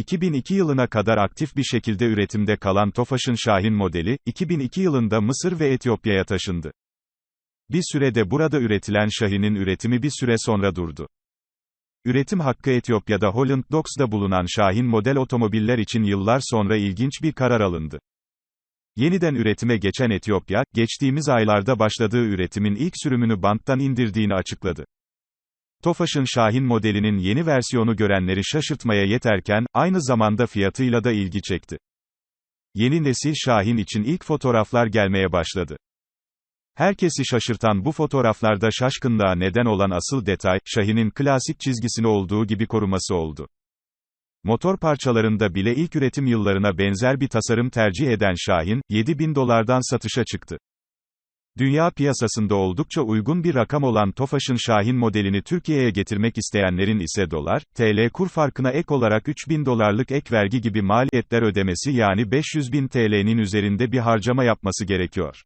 2002 yılına kadar aktif bir şekilde üretimde kalan Tofaş'ın Şahin modeli, 2002 yılında Mısır ve Etiyopya'ya taşındı. Bir sürede burada üretilen Şahin'in üretimi bir süre sonra durdu. Üretim hakkı Etiyopya'da Holland Docks'da bulunan Şahin model otomobiller için yıllar sonra ilginç bir karar alındı. Yeniden üretime geçen Etiyopya, geçtiğimiz aylarda başladığı üretimin ilk sürümünü banttan indirdiğini açıkladı. Tofaş'ın Şahin modelinin yeni versiyonu görenleri şaşırtmaya yeterken, aynı zamanda fiyatıyla da ilgi çekti. Yeni nesil Şahin için ilk fotoğraflar gelmeye başladı. Herkesi şaşırtan bu fotoğraflarda şaşkınlığa neden olan asıl detay, Şahin'in klasik çizgisini olduğu gibi koruması oldu. Motor parçalarında bile ilk üretim yıllarına benzer bir tasarım tercih eden Şahin, 7 bin dolardan satışa çıktı. Dünya piyasasında oldukça uygun bir rakam olan Tofaş'ın Şahin modelini Türkiye'ye getirmek isteyenlerin ise dolar, TL kur farkına ek olarak 3000 dolarlık ek vergi gibi maliyetler ödemesi yani 500 bin TL'nin üzerinde bir harcama yapması gerekiyor.